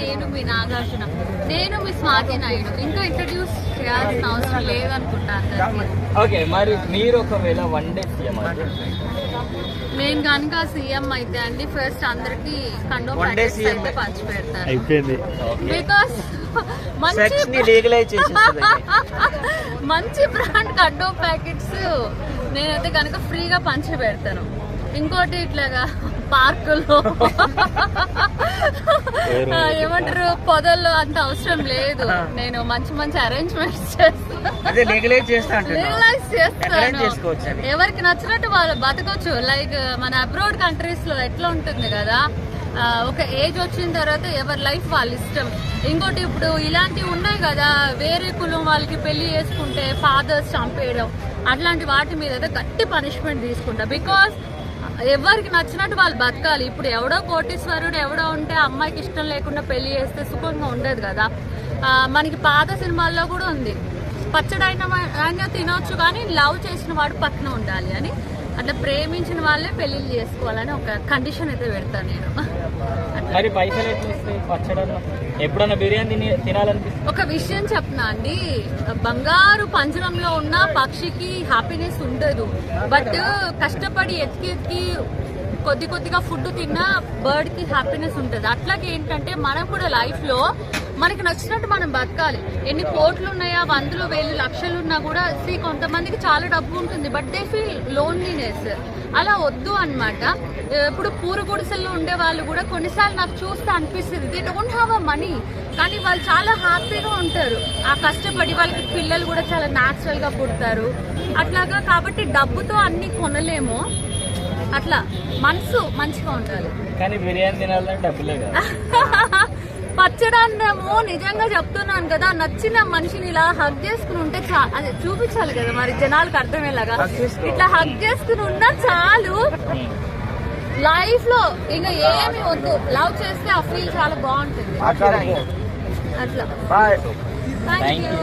నేను మీ నాగార్జున. నేను మీ స్వాతి నాయుడు. ఇంకా ఇంట్రడ్యూస్ చేయాల్సిన అవసరం లేదనుకుంటా అందరికీ. ఓకే మరి మీరు ఒకవేళ వన్ డే సీఎం అయితే. నేను కనుక సీఎం అయితే అండి ఫస్ట్ అందరికి కండో ప్యాకెట్స్. అయితే పంచి పెడతాను బికాస్ మంచి మంచి బ్రాండ్ కండో ప్యాకెట్స్ నేనైతే కనుక ఫ్రీగా పంచి పెడతాను ఇంకోటి ఇట్లాగా పార్కుల్లో ఆ, ఏమంటారు పొదల్లో అంత అవసరం లేదు. నేను మంచి మంచి అరేంజ్మెంట్స్ చేస్తాను. ఎవరికి నచ్చినట్టు వాళ్ళు బతకొచ్చు. లైక్ మన అబ్రాడ్ కంట్రీస్లో ఎట్లా ఉంటుంది కదా ఒక ఏజ్ వచ్చిన తర్వాత ఎవరి లైఫ్ వాళ్ళ ఇష్టం. ఇంకోటి ఇప్పుడు ఇలాంటివి ఉన్నాయి కదా వేరే కులం వాళ్ళకి పెళ్ళి చేసుకుంటే ఫాదర్స్ చంపేయడం అట్లాంటి వాటి మీద గట్టి పనిష్మెంట్ తీసుకుంటా. బికాస్ ఎవరికి నచ్చినట్టు వాళ్ళు బతకాలి. ఇప్పుడు ఎవడో కోటీశ్వరుడు ఎవడో ఉంటే అమ్మాయికి ఇష్టం లేకుండా పెళ్ళి చేస్తే సుఖంగా ఉండదు కదా. మనకి పాత సినిమాల్లో కూడా ఉంది. పచ్చడైన వా- తినొచ్చు కానీ లవ్ చేసిన వాడు పక్కన ఉండాలి అని అట్లా ప్రేమించిన వాళ్ళే పెళ్ళిళ్ళు చేసుకోవాలని ఒక కండిషన్ అయితే పెడతాను నేను. మరి పైసలు ఎట్లా వస్తాయి? పచ్చడన్నా? ఎప్పుడన్నా బిర్యానీ తిని తినాలనిపిస్తుంది? ఒక విషయం చెప్పనా అండి. బంగారు పంజరంలో ఉన్న పక్షికి హ్యాపీనెస్ ఉండదు. బట్ కష్టపడి ఎత్తికి ఎత్తికి కొద్ది కొద్దిగా ఫుడ్ తిన్నా బర్డ్కి హ్యాపీనెస్ ఉంటుంది. అట్లాగే ఏంటంటే మనం కూడా లైఫ్లో మనకి నచ్చినట్టు మనం బతకాలి. ఎన్ని కోట్లు ఉన్నాయా వందలు వేలు లక్షలు ఉన్నా కూడా సీ కొంతమందికి చాలా డబ్బు ఉంటుంది బట్ దే ఫీల్ లోన్లీనెస్ అలా వద్దు అనమాట ఇప్పుడు పూర గుడిసెల్లో ఉండే వాళ్ళు కూడా కొన్నిసార్లు నాకు చూస్తే అనిపిస్తుంది they don't have a money కానీ వాళ్ళు చాలా హ్యాపీగా ఉంటారు. ఆ కష్టపడి వాళ్ళకి పిల్లలు కూడా చాలా న్యాచురల్గా పుడతారు. అట్లాగా కాబట్టి డబ్బుతో అన్ని కొనలేము. అట్లా మనసు మంచిగా ఉండాలి కానీ బిర్యానీ తినాలంటే డబ్బులే కదా. పచ్చడి అన్నము నిజంగా చెప్తున్నాను కదా నచ్చిన మనిషిని ఇలా హగ్ చేసుకుని ఉంటే అది చూపించాలి కదా మరి జనాలకు అర్థమయ్యేలాగా. ఇట్లా హగ్ చేసుకుని ఉన్నా చాలు. లైఫ్లో ఇంకా ఏమి వద్దు. లవ్ చేస్తే ఆ ఫీల్ చాలా బాగుంటుంది. అట్లా. Thank you